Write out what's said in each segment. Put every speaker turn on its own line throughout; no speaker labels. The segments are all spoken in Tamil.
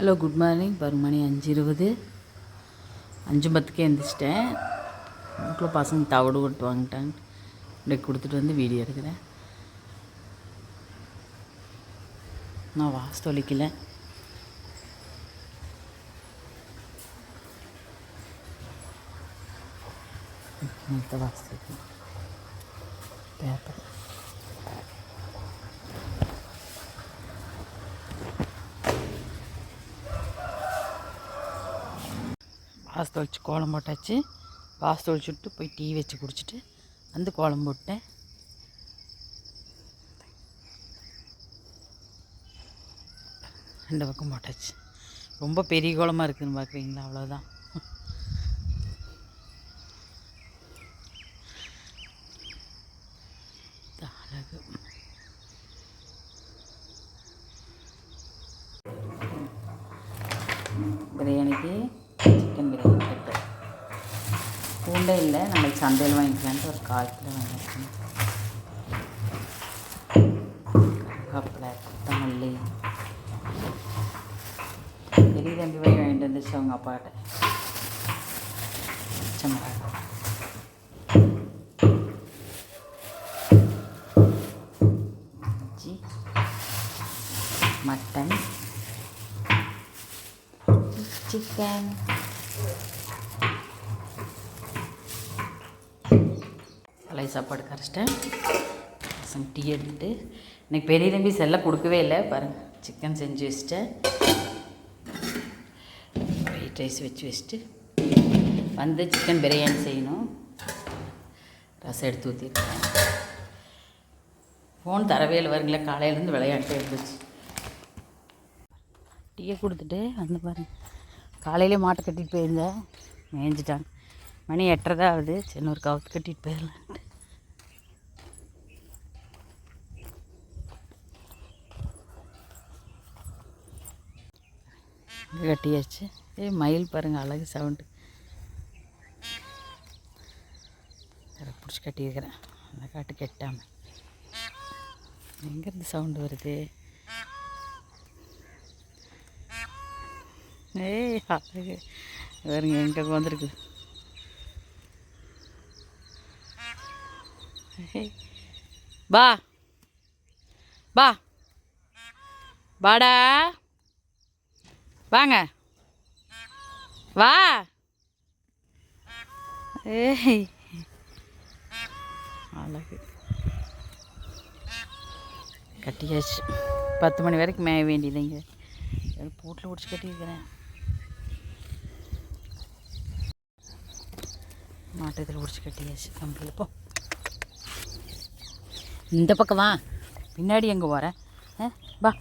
ஹலோ குட் மார்னிங் பாருங்க மணி அஞ்சு இருபது. அஞ்சு பத்துக்கே எழுந்திரிச்சிட்டேன் அதுக்குள்ளே பசங்க தவிடு கொட்டு வாங்கிட்டாங்க. இப்படி கொடுத்துட்டு வந்து வீடியோ எடுக்கிறேன். நான் வாசு தொலைக்கல. வாசு பேப்பர். வாசு தொழிச்சு கோலம் போட்டாச்சு. வாசு தொழிச்சுட்டு போய் டீ வச்சு குடிச்சிட்டு வந்து கோலம் போட்டேன். ரெண்டு பக்கம் போட்டாச்சு. ரொம்ப பெரிய கோலமாக இருக்குதுன்னு பார்க்குறீங்களா அவ்வளோதான் இது அழகு பிரியாணிக்கு சிக்கன் பிரியாணி கட்டு பூண்டே இல்லை நாளைக்கு சந்தையில் வாங்கிக்கலான்ட்டு ஒரு கால் கிலோ வாங்கியிருக்கேன் கருவேப்பிலை கொத்தமல்லி பெரிய தம்பி போய் வாங்கிட்டு வந்துச்சு அவங்க அப்பாட்ட பச்சை மிளகாய் இஞ்சி மட்டன் சிக்கன் பழைய சாப்பாடு கரைச்சிட்டேன். ரசம் டீ எடுத்துட்டு. இன்னைக்கு பெரிய தம்பி செல்ல கொடுக்கவே இல்லை. பாருங்கள் சிக்கன் செஞ்சு வச்சுட்டேன். ஒயிட் ரைஸ் வச்சு வச்சுட்டு வந்து சிக்கன் பிரியாணி செய்யணும். ரசம் எடுத்து ஊற்றிருக்கேன் ஃபோன் தரவே இல்லை. வருங்களே காலையிலேருந்து விளையாட்டே இருந்துச்சு. டீயை கொடுத்துட்டு வந்து பாருங்க. காலையிலே மாட்டை கட்டிட்டு போயிருந்தேன். மேய்ஞ்சிட்டாங்க. மணி எட்டரை தான் ஆகுது. சின்ன ஒரு கவுத்து கட்டிட்டு போயிடலான்ட்டு. கட்டியாச்சு. ஏய் மயில் பாருங்கள் அழகு சவுண்டு. அதை பிடிச்சி கட்டியிருக்கிறேன். அந்த காட்டு கெட்டாமல் எங்கேருந்து சவுண்டு வருது? ஏய் அழகு. வேறுங்க எங்கே வந்திருக்கு? ஏய். பா பா பாடா வாங்க. வா. ஏய். அழகு. கட்டியாச்சு. பத்து மணி வரைக்கும் மேய வேண்டியதுங்க பூட்டில் பிடிச்சி கட்டியிருக்கிறேன். மாட்டத்தில் பிடிச்சி கட்டியாச்சு. கம்பியில் போ. இந்த பக்கம் வா. பின்னாடி எங்கே போகிறேன் ஆ? வா.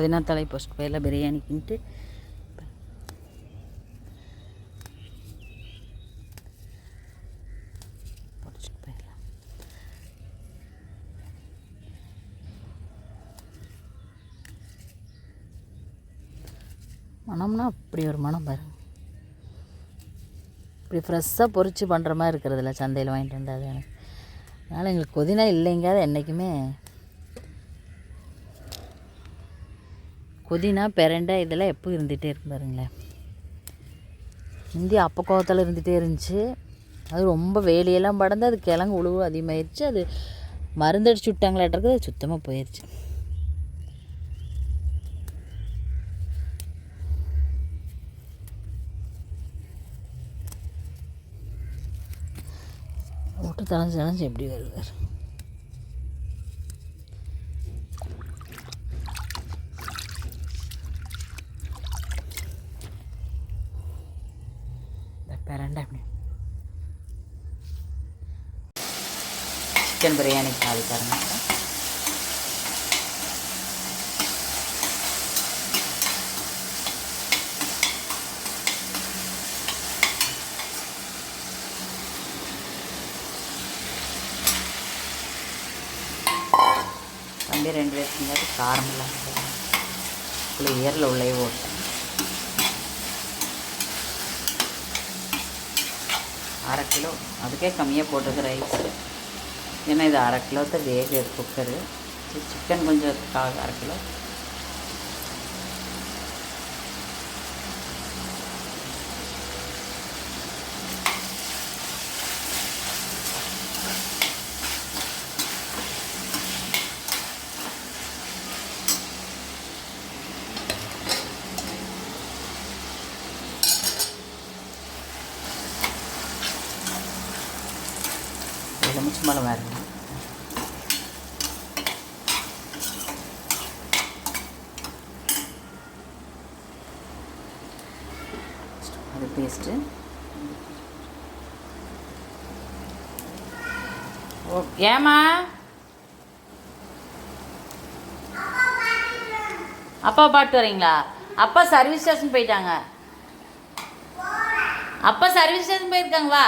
புதினா தலை போஸ்ட் போயில பிரியாணிக்குன்ட்டு போயிடலாம். மனம்னா அப்படி ஒரு மனம் பாருங்க. இப்படி ஃப்ரெஷ்ஷாக பொறிச்சு பண்ணுற மாதிரி இருக்கிறதில்ல சந்தையில் வாங்கிட்டு வந்தாது எனக்கு. அதனால் எங்களுக்கு புதினா இல்லைங்காத என்றைக்குமே புதினா பெரண்டை இதெல்லாம் எப்போ இருந்துகிட்டே இருக்கும் பாருங்களேன். முந்தி அப்போ கோவத்தில் இருந்துகிட்டே இருந்துச்சு. அது ரொம்ப வேலையெல்லாம் படந்து அது கிழங்கு உழுவு அதிகமாகிடுச்சு அது மருந்தடிச்சு விட்டாங்களாட்டிருக்கு அது சுத்தமாக போயிடுச்சு ஒட்டு தலைஞ்சு தலைஞ்சு எப்படி வருவார் பெரண்டை அப்படி சிக்கன் பிரியாணி காலி பாருங்க தம்பி ரெண்டு பேருக்கு காரம் இல்லாமல் கிளியரில் உள்ளே ஓட்டேன் அரை கிலோ. அதுக்கே கம்மியாக போட்டிருக்கு ரைஸ் ஏன்னா இது அரை கிலோ தான் வேக குக்கரு சிக்கன் கொஞ்சம் அரை கிலோ. எலுமிச்சு மலம் அது பேஸ்ட்டு ஓ ஏமா அப்பா பாட்டு வரீங்களா? அப்பா சர்வீஸ் ஸ்டேஷன் போயிட்டாங்க. அப்பா சர்வீஸ் ஸ்டேஷன் போயிருக்காங்க வா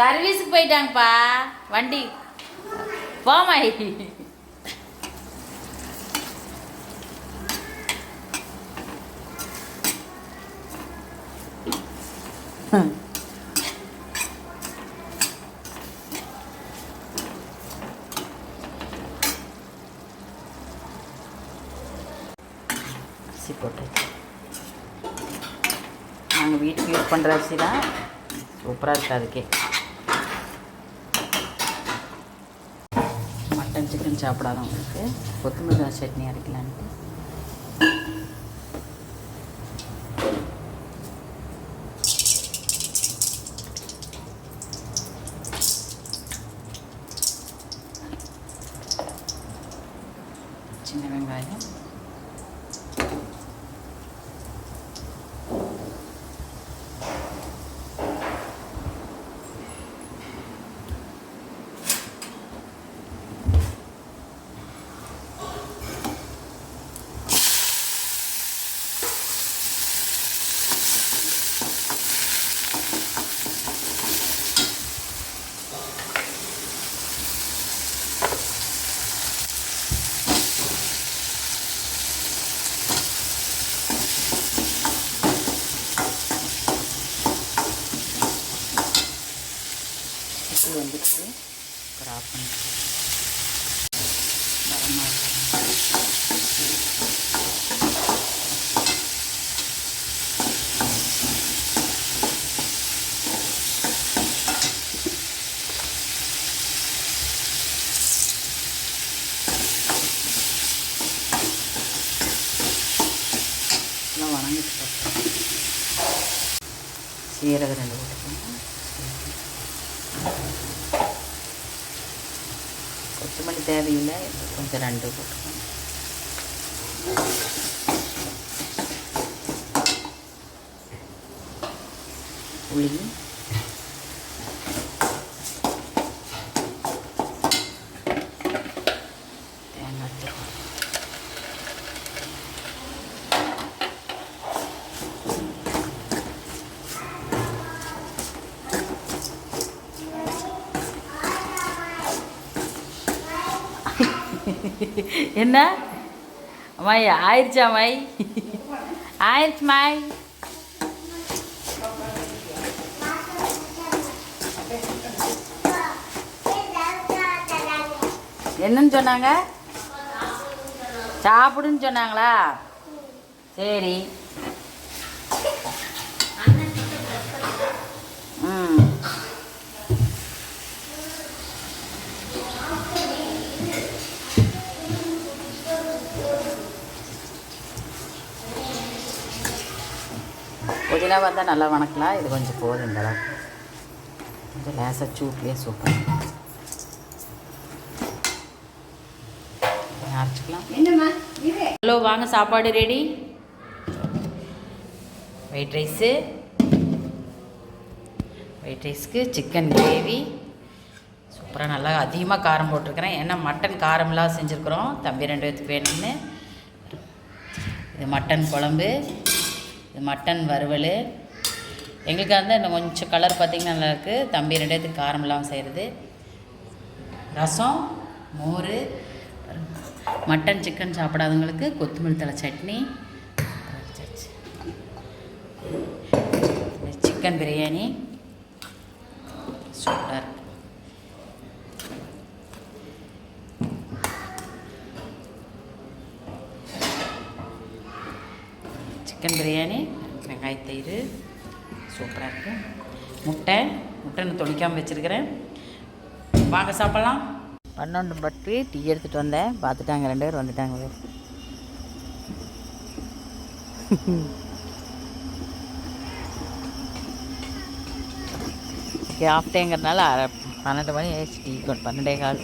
சர்வீஸுக்கு போயிட்டாங்கப்பா. வண்டி. போமாய் அரிசி போட்டு நாங்கள் வீட்டுக்கு யூஸ் பண்ணுற அரிசி தான் சூப்பராக இருக்குது அதுக்கே மட்டன் சிக்கன் சாப்பிடாதவங்களுக்கு கொத்தமல்லி சட்னி அரைக்கலான்ட்டு சின்ன வெங்காயம் இது வந்துச்சு கிராப் பண்ணி கரம் மசாலா. எல்லாம் வணங்கிட்டு சீரகம் ரெண்டு போட்டுக்கணும் கொத்தமல்லி தேவையில்லை கொஞ்சம் ரெண்டு போட்டுக்கணும் புளி தேங்காய் திருவள்ளம் என்ன? அம்மாய் ஆயிடுச்சா அம்மாய்? ஆயிடுச்சு மாய் என்னன்னு சொன்னாங்க? சாப்பிடுன்னு சொன்னாங்களா? சரி. புதினா வந்தால் நல்லா வணக்கலாம் இது கொஞ்சம் போதும் இந்த அளவுக்கு கொஞ்சம் லேசாக சூட்லேயே சூப்பர் ஹலோ வாங்க சாப்பாடு ரெடி. ஒயிட் ரைஸு ஒயிட் ரைஸ்க்கு சிக்கன் கிரேவி சூப்பராக நல்லா அதிகமாக காரம் போட்டிருக்கிறேன். ஏன்னா மட்டன் காரம்லாம் செஞ்சுருக்குறோம். தம்பி ரெண்டு பேத்துக்கு வேணும்னு. இது மட்டன் குழம்பு. இது மட்டன் வறுவல். எங்களுக்கு வந்து இன்னும் கொஞ்சம் கலர் பார்த்திங்கன்னா நல்லாயிருக்கு தம்பி ரெண்டாயிரத்துக்கு காரம் இல்லாமல் செய்கிறது ரசம் மோர் மட்டன் சிக்கன் சாப்பிடாதவங்களுக்கு கொத்தமல்லி தலை சட்னி. சிக்கன் பிரியாணி. சூப்பராக இருக்குது சிக்கன் பிரியாணி வெங்காய தயிர் சூப்பராக இருக்குது முட்டை முட்டை நான் தொளிக்காமல் வச்சுருக்கிறேன். வாங்க சாப்பிட்லாம். பன்னெண்டு பட்டு டீ எடுத்துகிட்டு வந்தேன். பார்த்துட்டாங்க ரெண்டு பேர் வந்துட்டாங்க. ஆஃப் டேங்கிறதுனால அரை பன்னெண்டு மணி ஆயிடுச்சு டீ. கொண்டு பன்னெண்டே கால்.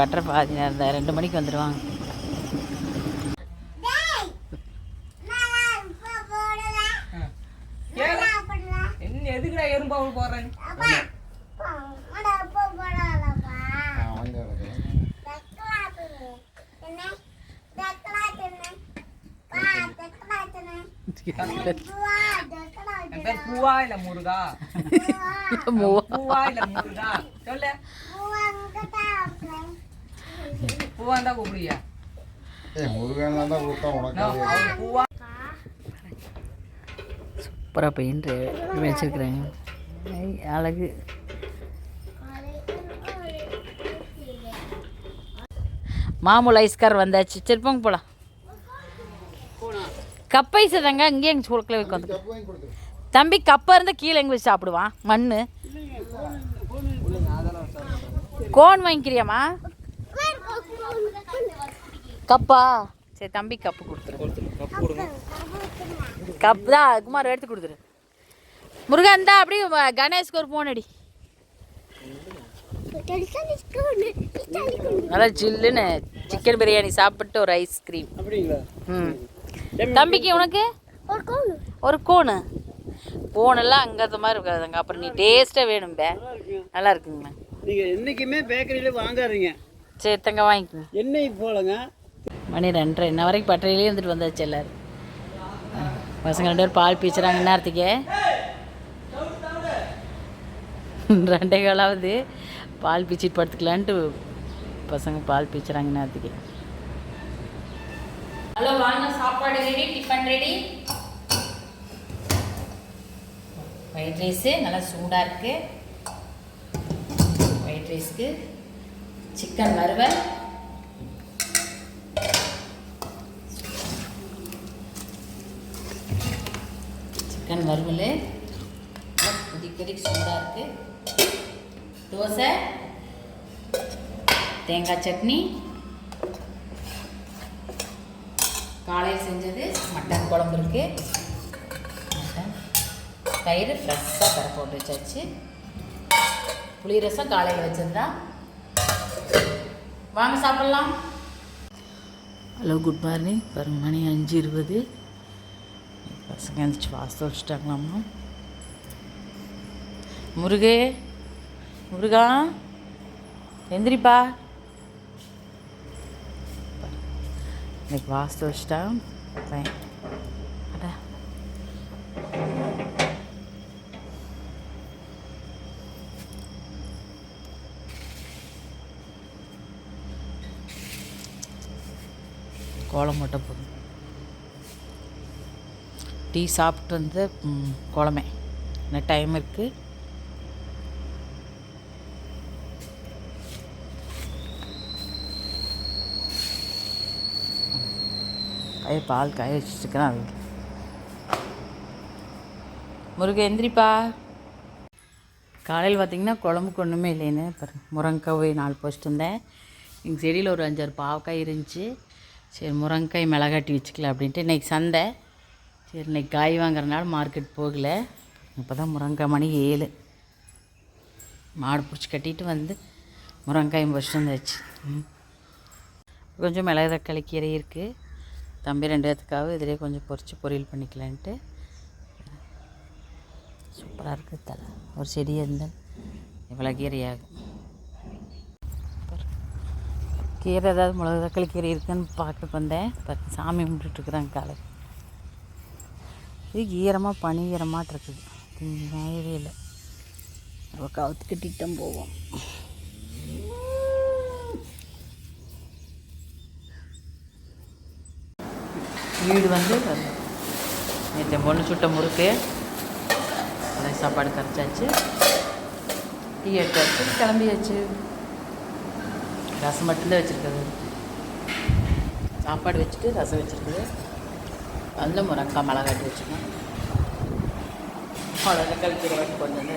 பட்டரை பாதி நேரம் ரெண்டு மணிக்கு வந்துடுவாங்க
என்ன எதுக்குடா எறும்பாவில் போடுறேன் என் பேர் பூவா இல்ல முருகா பூவா இல்ல முருகா சொல்லு இருந்தா
சூப்பராக பெயிண்ட் வச்சுருக்குறேங்க அழகு மாமூல் ஐஸ்கார் வந்தாச்சு சரி போங்க போகலாம் கப் ஐஸ் தாங்க இங்கேயே எங்கள் சூழக்கில் வைக்க வந்து
கப்பு
தம்பி கப்பா இருந்தால் கீழே எங்கே வச்சு சாப்பிடுவான் மண் கோன் வாங்கிக்கிறியாம்மா? கப்பா? சரி தம்பி கப்பு கொடுத்துரு. கப் தான் குமார் எடுத்து கொடுத்துரு. முருகா இந்தா அப்படியே கணேஷ்க்கு ஒரு போன் அடி. நல்லா ஜில்லுன்னு சிக்கன் பிரியாணி சாப்பிட்டு ஒரு ஐஸ்கிரீம் ம். தம்பிக்கு உனக்கு? ஒரு கோனு. கோனெல்லாம் அங்கே மாதிரி இருக்காதுங்க. அப்புறம் நீ டேஸ்ட்டாக வேணும்பே. நல்லா இருக்குங்கண்ணா
நீங்கள் என்றைக்குமே பேக்கரியில் வாங்காதீங்க.
சரி தங்க வாங்கிக்கோங்க.
எண்ணெய் போலங்க.
மணி ரெண்டரை இன்ன வரைக்கும் பட்டறையிலே இருந்துட்டு வந்தாச்சு எல்லாரும். பசங்க ரெண்டு பேரும் பால் பீச்சுறாங்க நேரத்துக்கே ரெண்டே காலாவது பால் பீச்சிட்டு படுத்துக்கலான்ட்டு பசங்க பால் பீச்சுறாங்க நேரத்துக்கு ஹலோ வாங்க சாப்பாடு ready tiffin ready white rice நல்லா சூடாக இருக்குது ஒயிட் ரைஸ்க்கு சிக்கன் வறுவல். சிக்கன் வறுவல். கொதிக்க சூடாக இருக்குது தோசை தேங்காய் சட்னி காலையில் செஞ்சது மட்டன் குழம்பு இருக்குது தயிர் ஃப்ரெஷ்ஷாக கரை போட்டு வச்சாச்சு. புளி ரசம் காலையில் வச்சிருந்தா. வாங்க சாப்பிட்லாம். ஹலோ குட் மார்னிங் பாருங்க மணி அஞ்சு இருபது. பசங்க எழுந்திரிச்சு வாசல் வச்சுட்டாங்களாம்மா முருகே முருகா எந்திரிப்பா. இன்னைக்கு வாசல் வச்சுட்டா பையன். கோலம் மட்டும் போதும் டீ சாப்பிட்டு வந்து குழம்பே என்ன இன்னும் டைம் இருக்குது காய பால் காய வச்சுருக்கிறேன் அது முருக எந்திரிப்பா. காலையில் பார்த்தீங்கன்னா குழம்புக்கு ஒன்றுமே இல்லைன்னு பாருங்க. முருங்கைக்காய் நாலு போச்சுட்டு வந்தேன். எங்கள் செடியில் ஒரு அஞ்சாறு பாவக்காய் இருந்துச்சு. சரி முருங்கைக்காய் மிளகாட்டி வச்சுக்கலாம் அப்படின்ட்டு இன்றைக்கி சந்தை. சரி இன்னைக்கு காய் வாங்குறதுனால மார்க்கெட் போகலை. இப்போ தான் முருங்கைக்காய் மணி ஏழு. மாடு பிடிச்சி கட்டிட்டு வந்து முருங்கைக்காயும் பறிச்சுட்டு வந்தாச்சு. கொஞ்சம் மிளகு தக்காளி கீரை இருக்குது தம்பி ரெண்டு பேத்துக்காக இதிலே கொஞ்சம் பொறிச்சு பொரியல் பண்ணிக்கலான்ட்டு. சூப்பராக இருக்குது தலை. ஒரு செடி இருந்தால் இவ்வளோ கீரையாகும் கீரை ஏதாவது மிளகு தக்காளி கீரை இருக்குன்னு பார்க்க வந்தேன். பார்த்து சாமி கும்பிட்டுருக்குறாங்க காலை இது ஈரமாக பனி ஈரமாக இருக்குது. திங்காயவே இல்லை. நம்ம கவுத்து கட்டிட்டு தான் போவோம். வீடு வந்து நேற்று பொண்ணு சுட்ட முறுக்கு. சாப்பாடு கரைச்சாச்சு. டீ எடுத்தாச்சு. கிளம்பியாச்சு. ரசம் மட்டும்தான் வச்சுருக்குது சாப்பாடு வச்சுட்டு ரசம் வச்சுருக்குது அதில் முரங்காய் மிளகாட்டி வச்சுக்கணும். அவ்வளோ கழிக்கிற வாட்டி கொண்டு வந்து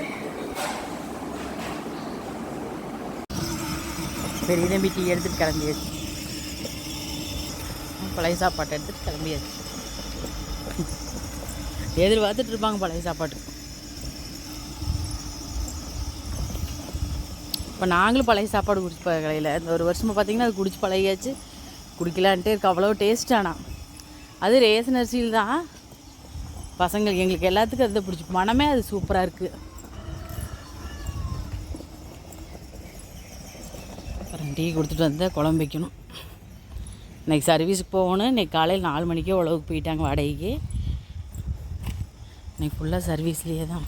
பெரிய தம்பி டீ எடுத்துட்டு கிளம்பியாச்சு. பழைய சாப்பாட்டை எடுத்துட்டு கிளம்பியாச்சு. எதிர்பார்த்துட்டு இருப்பாங்க பழைய சாப்பாட்டு இப்போ நாங்களும் பழைய சாப்பாடு குடிச்சு பழையில இந்த ஒரு வருஷமாக பார்த்தீங்கன்னா அது குடிச்சு பழகியாச்சு. குடிக்கலான்ட்டு இருக்கு. அவ்வளோ டேஸ்ட் ஆனால் அது ரேசன் அரிசியில் தான் பசங்களுக்கு எங்களுக்கு எல்லாத்துக்கும் அதை பிடிச்சி. மனமே அது சூப்பராக இருக்குது அப்புறம் டீ கொடுத்துட்டு வந்து குழம்பு வைக்கணும். இன்னைக்கு சர்வீஸுக்கு போகணும். இன்னைக்கு காலையில் நாலு மணிக்கே உழவுக்கு போயிட்டாங்க வாடகைக்கு. இன்னைக்கு ஃபுல்லாக சர்வீஸ்லேயே தான்.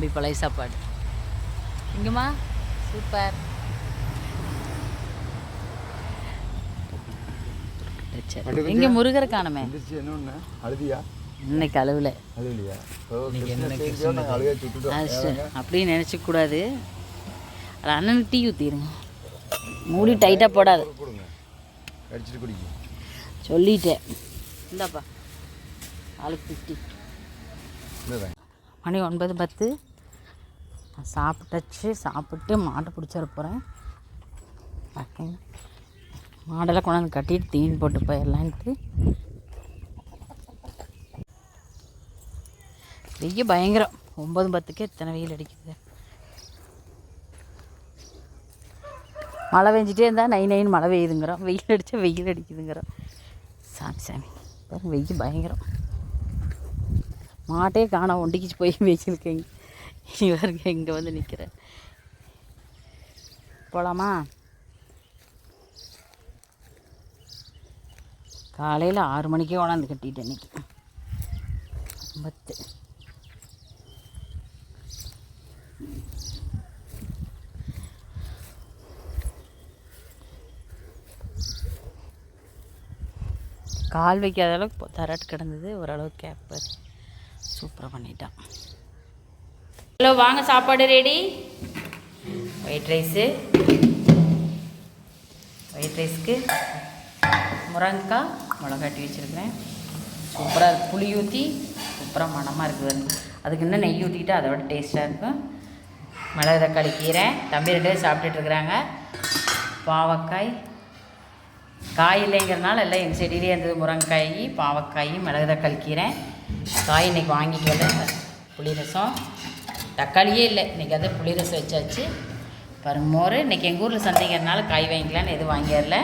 தம்பி பழைய சாப்பாடு. இங்கம்மா. சூப்பர். இங்கே முருகரை காணுமே. இன்னைக்கு அளவில்
அழுகலையா? நாங்கள் அழுகா சுட்டுட்டோம்.
அது சரி. அப்படின்னு நினச்சிக்க கூடாது. அண்ணனுக்கு டீ ஊற்றிடுங்க மூடி டைட்டாக போடாது. சொல்லிட்டேன். இந்தாப்பா. ஆளுக்கு ஃபிஃப்டி மணி ஒன்பது பத்து. சாப்பிட்டாச்சு சாப்பிட்டு மாட்டை பிடிச்சிட போகிறேன் பார்க்கங்க மாடெல்லாம் கொண்டாந்து கட்டிட்டு தீன் போட்டு போயிடலான்ட்டு. வெய்ய பயங்கரம். ஒம்பது பத்துக்கே இத்தனை வெயில் அடிக்குது. மழை பெஞ்சிட்டே இருந்தால் நை நைன் மழை பெய்யுதுங்கிறோம். வெயில் அடித்தா வெயில் அடிக்குதுங்கிறோம். சாமி சாமி. வெயில் பயங்கரம். மாட்டே காண ஒண்டிக்கிச்சு போய் வெயிலுக்கேங்க இவர் இங்கே வந்து நிற்கிறேன் போகலாமா காலையில் ஆறு மணிக்கே கொண்டாந்து கட்டிட்டேன் இன்னைக்கு. பத்து கால் வைக்காத அளவுக்கு தராட்டு கிடந்தது. ஓரளவுக்கு கேப்பர். சூப்பராக பண்ணிட்டான். ஹலோ வாங்க சாப்பாடு ரெடி ஒயிட் ரைஸு ஒயிட் ரைஸ்க்கு முருங்கக்காய் மிளகாட்டி வச்சுருக்கிறேன். சூப்பராக இருக்குது புளி ஊற்றி சூப்பராக மணமாக இருக்குது அதுக்கு இன்னும் நெய் ஊற்றிக்கிட்டு அதை விட டேஸ்ட்டாக இருக்கும். மிளகு தக்காளி கீரை. தம்பி ரெண்டு பேரும் சாப்பிட்டுட்டு இருக்கிறாங்க. பாவக்காய். காய் இல்லைங்கிறதுனால எல்லாம் எங்கள் செடியிலே இருந்தது முருங்கைக்காய் பாவக்காய் மிளகு தக்காளி கீரை. காய் இன்றைக்கி வாங்கிட்டு வரல. புளி ரசம். தக்காளியே இல்லை. இன்றைக்கி அது புளி ரசம் வச்சாச்சு. பாருங்க மோர் இன்றைக்கி எங்கள் ஊரில் சந்தைங்கிறனால காய் வாங்கிக்கலான்னு எதுவும் வாங்கிடல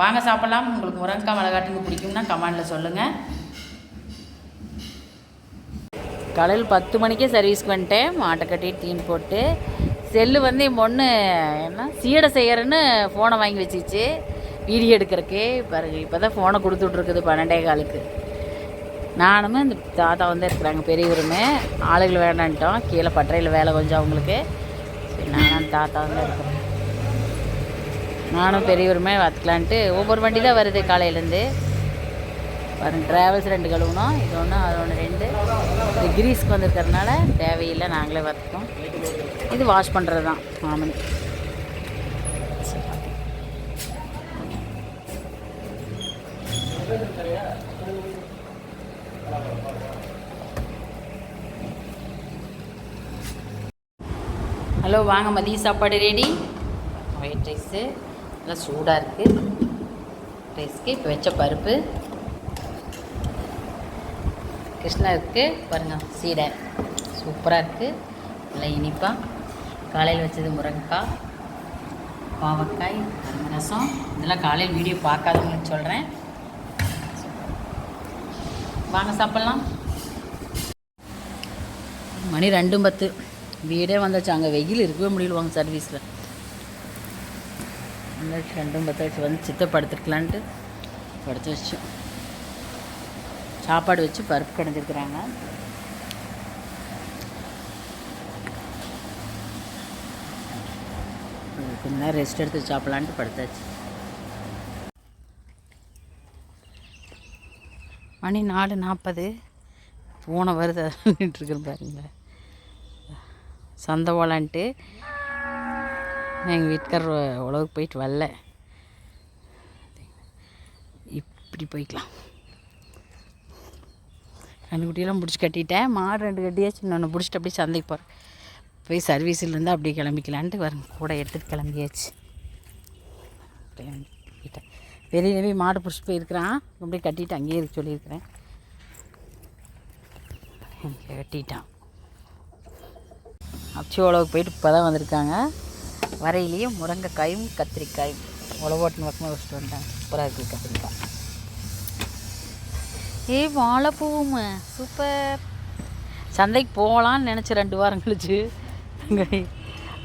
வாங்க சாப்பிட்லாம். உங்களுக்கு முருங்கைக்காய் மிளகாட்டுங்க பிடிக்கும்னா கமெண்டில் சொல்லுங்கள் காலையில் பத்து மணிக்கே சர்வீஸ்க்கு வந்துட்டேன். மாட்டை கட்டிட்டு தீன் போட்டு செல்லு வந்து என் பொண்ணு என்ன சீடை செய்கிறேன்னு ஃபோனை வாங்கி வச்சிச்சு. வீடியோ எடுக்கிறக்கு பாருங்க இப்போ தான் ஃபோனை கொடுத்துட்ருக்குது பன்னெண்டே காலுக்கு. நானும் இந்த தாத்தா வந்து இருக்கிறாங்க பெரியவருமே. ஆளுகள் வேண்டான்ட்டோம் கீழே பட்டறையில் வேலை கொஞ்சம் அவங்களுக்கு. நானும் தாத்தா வந்து இருக்கிறேன். நானும் பெரியவருமே வத்துக்கலான்ட்டு ஒவ்வொரு வண்டி தான் வருது காலையிலேருந்து. பாருங்க ட்ராவல்ஸ் ரெண்டு கழுவுனோம். இது ஒன்று அது ஒன்று ரெண்டு. இது கிரீஸ்க்கு வந்திருக்கிறதுனால தேவையில்லை நாங்களே வத்துக்கோம் இது வாஷ் பண்ணுறது தான் மாமன். ஹலோ வாங்க மதிய சாப்பாடு ரெடி ஒயிட் ரைஸு நல்லா சூடாக இருக்குது ரைஸ்க்கு இப்போ வச்ச பருப்பு. கிருஷ்ணா இருக்குது பாருங்கள் சீடை. சூப்பராக இருக்குது நல்லா இனிப்பாக காலையில் வச்சது முருங்கைக்காய் பாவக்காய் கரும்பு ரசம் இதெல்லாம் காலையில் வீடியோ பார்க்காதவங்களுக்கு சொல்கிறேன் வாங்க சாப்பிட்லாம். மணி ரெண்டும் பத்து. வீடே வந்தாச்சு. அங்கே வெயில் இருக்கவே முடியல வாங்க சர்வீஸில் வந்தாச்சு ரெண்டும் பத்தாச்சு. வந்து சித்த படுத்துருக்கலான்ட்டு படுத்து வச்சு சாப்பாடு வச்சு பருப்பு கடைஞ்சிருக்கிறாங்க. கொஞ்ச நேரம் ரெஸ்ட் எடுத்து சாப்பிட்லான்ட்டு படுத்தாச்சு. மணி நாலு நாற்பது பூனை வருது நின்றுருக்குன்னு பாருங்களேன் சந்தை போலான்ட்டு. எங்கள் வீட்டுக்கார் உழவுக்கு போயிட்டு வரல. இப்படி போய்க்கலாம். ரெண்டு குட்டியெல்லாம் பிடிச்சி கட்டிட்டேன். மாடு ரெண்டு கட்டியாச்சு. இன்னொன்று பிடிச்சிட்டு அப்படியே சந்தைக்கு போகிறேன் போய் சர்வீஸ்லேருந்து அப்படியே கிளம்பிக்கலான்ட்டு வரேன். கூட எடுத்துகிட்டு கிளம்பியாச்சு. கிளம்பிட்டேன் வெளியில போய் மாடு பிடிச்சிட்டு போயிருக்கிறான். அப்படியே கட்டிட்டு அங்கேயே இருக்க சொல்லியிருக்கிறேன். கட்டிட்டான். அச்சு உழவுக்கு போயிட்டு இப்போ தான் வந்திருக்காங்க. வரையிலேயே முருங்கைக்காயும் கத்திரிக்காயும். உழவோட்டின பக்கமாக வச்சுட்டு வந்துட்டாங்க சூப்பராக இருக்குது கத்திரிக்காய். ஏய் வாழைப்பூவும். சூப்பர். சந்தைக்கு போகலான்னு நினச்ச ரெண்டு வாரம் கழிச்சு.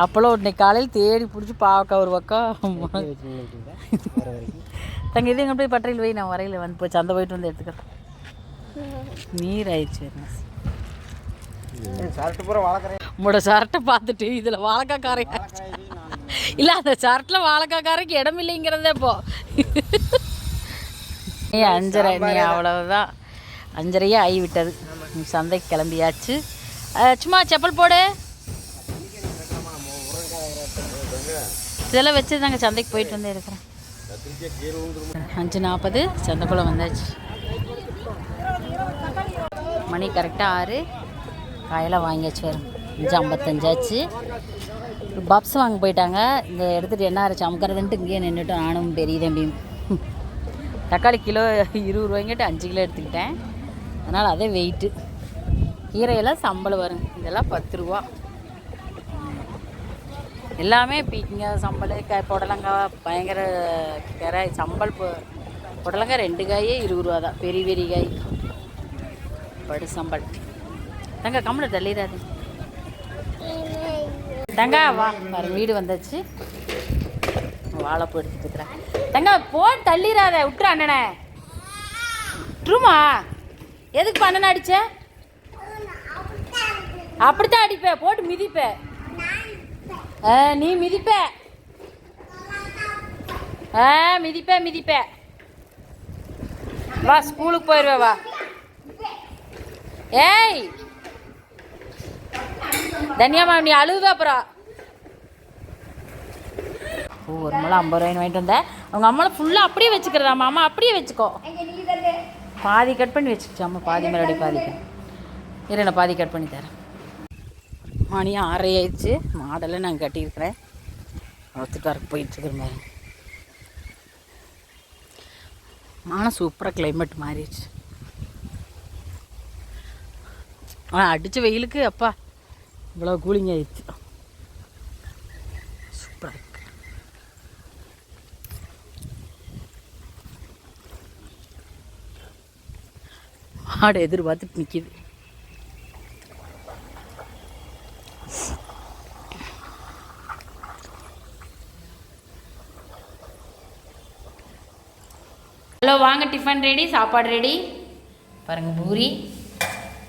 அப்போல்லாம் இன்னைக்கு காலையில் தேடி பிடிச்சி பாவக்காய் ஒரு பக்கம். தங்க இது எங்கே போய் பட்டறையில் போய் நான் வரையில் வந்து போய் சந்தை போயிட்டு வந்து எடுத்துக்கிறேன். நீர் ஆயிடுச்சு
சாப்பிட்டு பூரா வளர்க்குறேன்.
உங்களோட ஷர்ட்டை பார்த்துட்டு இதில் வாழைக்காய் இல்லை அந்த ஷர்ட்டில் வாழைக்காய் காரைக்கு இடம் இல்லைங்கிறதே இப்போ. நீ அஞ்சரை நீ அவ்வளவுதான். அஞ்சரையே ஆகி விட்டது நீ சந்தைக்கு கிளம்பியாச்சு. சும்மா செப்பல் போடு. இதெல்லாம் வச்சு தாங்க சந்தைக்கு போயிட்டு வந்து இருக்கிறேன். அஞ்சு நாற்பது சந்தைக்குள்ளே வந்தாச்சு. மணி கரெக்டாக ஆறு. காயெல்லாம் வாங்கியாச்சு வரும் அஞ்சு ஐம்பத்தஞ்சாச்சு. பப்ஸ் வாங்க போயிட்டாங்க. இந்த எடுத்துகிட்டு என்ன ஆச்சு அமுக்கிறதுன்ட்டு இங்கேயே நின்றுட்டோம் நானும் பெரிய தம்பியும் தக்காளி கிலோ இருபது ரூபாய்ங்கிட்ட அஞ்சு கிலோ எடுத்துக்கிட்டேன். அதனால் அதே வெயிட்டு கீரையெல்லாம் சம்பளம் வரும் இதெல்லாம் பத்து ரூபா. எல்லாமே பீக்கங்காய் சம்பல் காய் புடலங்காய் பயங்கர கரை சம்பல் புடலங்காய் ரெண்டு காயே இருபது ரூபா தான். பெரிய பெரிய காய். படு சம்பல். தங்க கம்மல தள்ளிடாது. தங்க வா. பாரு வீடு வந்தாச்சு. வாழைப்பூ எடுத்துட்டு இருக்கிறேன். தங்க போ தள்ளிடாத. விட்டுரு அண்ணனே. விட்டுருமா? எதுக்கு அண்ணனை அடிச்ச? அப்படித்தான் அடிப்ப. போட்டு மிதிப்ப. ஆ, நீ மிதிப்ப. ஆ மிதிப்ப மிதிப்ப. வா ஸ்கூலுக்கு போயிடுவே வா. ஏய் தனியாமா நீ அழுது அப்புறம். ஓ ஒரு முளை ஐம்பது ரூபாய்னு வாங்கிட்டு வந்தேன் அவங்க அம்மாவை ஃபுல்லாக அப்படியே வச்சுக்கிறதா மாமா அப்படியே வச்சுக்கோ. பாதி கட் பண்ணி வச்சுக்கிச்சு அம்மா பாதி மறுபடி பாதி cut. இரு நான் பாதி கட் பண்ணி தரேன். மணி ஆறரை ஆயிடுச்சு. மாடெல்லாம் நான் கட்டியிருக்கிறேன். வளர்த்துக்காருக்கு போயிட்டுருக்குற மாதிரி. ஆனால் சூப்பராக கிளைமேட் மாறிடுச்சு. அடித்த வெயிலுக்கு அப்பா. இவ்வளோ கூலிங் ஆயிடுச்சு. சூப்பராக இருக்கு. மாடு எதிர்பார்த்துட்டு நிற்கிது ஹலோ வாங்க டிஃபன் ரெடி சாப்பாடு ரெடி பாருங்கள் பூரி.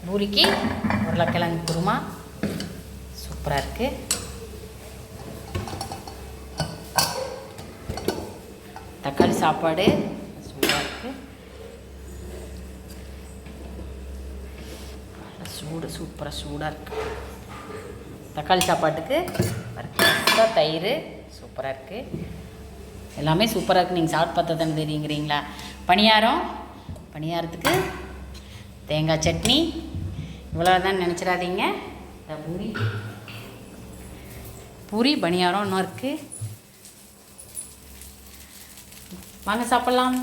பூரிக்கு உருளைக்கிழங்கு குருமா. சூப்பராக இருக்குது தக்காளி சாப்பாடு சூடாக இருக்குது சூடு சூப்பராக சூடாக இருக்கு. தக்காளி சாப்பாட்டுக்கு பருப்பு தயிர் சூப்பராக இருக்குது எல்லாமே சூப்பராக இருக்குது நீங்கள் சாப்பிட்டு பார்த்தா தானே தெரியுங்கிறீங்களா? பணியாரம் பணியாரத்துக்கு தேங்காய் சட்னி. இவ்வளோ தான் நினச்சிடாதீங்க. இந்த பூரி. பூரி பணியாரம் இன்னும் இருக்குது வாங்க சாப்பிட்லாம்.